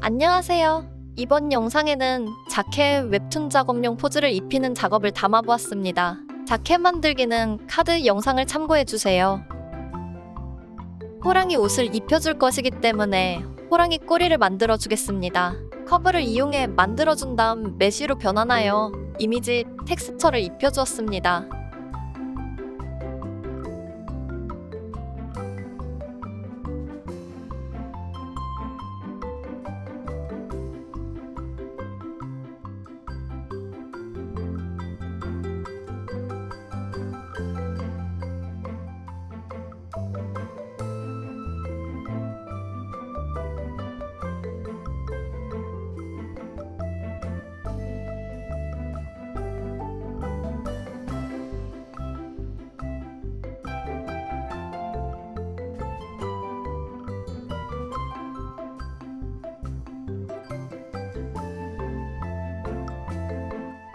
안녕하세요. 이번 영상에는 자켓 웹툰 작업용 포즈를 입히는 작업을 담아보았습니다. 자켓 만들기는 카드 영상을 참고해주세요. 호랑이 옷을 입혀줄 것이기 때문에 호랑이 꼬리를 만들어주겠습니다. 커브를 이용해 만들어준 다음 메쉬로 변환하여 이미지 텍스처를 입혀주었습니다.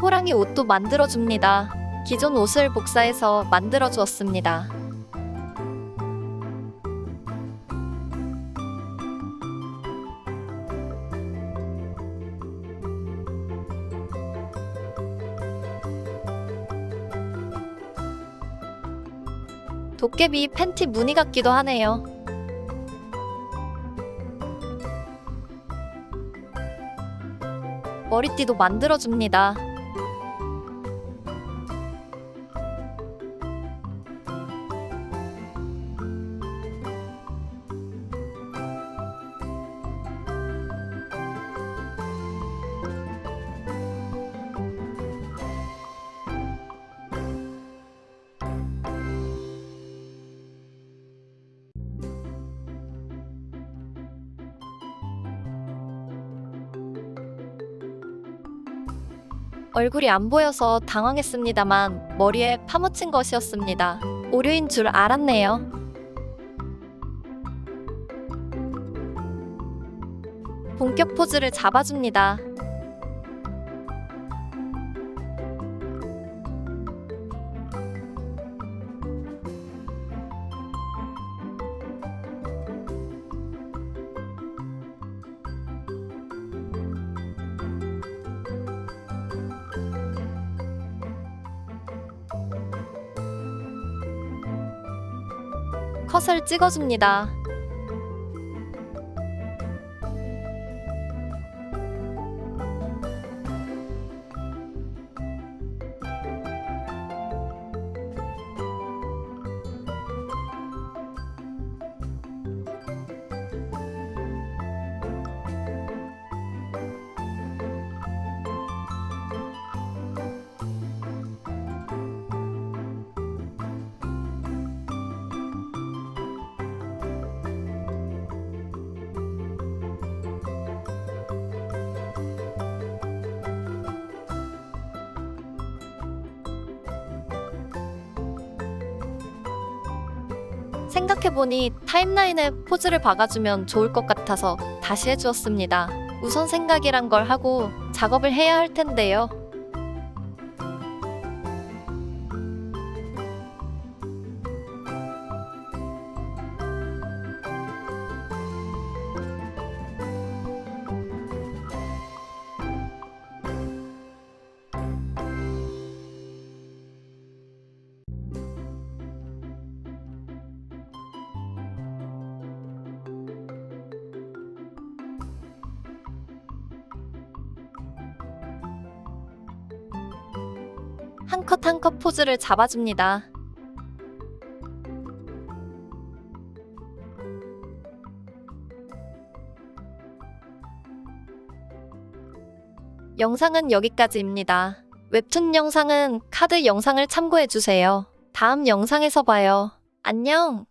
호랑이 옷도 만들어줍니다. 기존 옷을 복사해서 만들어 주었습니다. 도깨비 팬티 무늬 같기도 하네요. 머리띠도 만들어줍니다. 얼굴이 안 보여서 당황했습니다만 머리에 파묻힌 것이었습니다. 오류인 줄 알았네요. 본격 포즈를 잡아줍니다. 컷을 찍어줍니다. 생각해보니 타임라인에 포즈를 박아주면 좋을 것 같아서 다시 해주었습니다. 우선 생각이란 걸 하고 작업을 해야 할 텐데요. 한 컷 한 컷 포즈를 잡아줍니다. 영상은 여기까지입니다. 웹툰 영상은 카드 영상을 참고해주세요. 다음 영상에서 봐요. 안녕!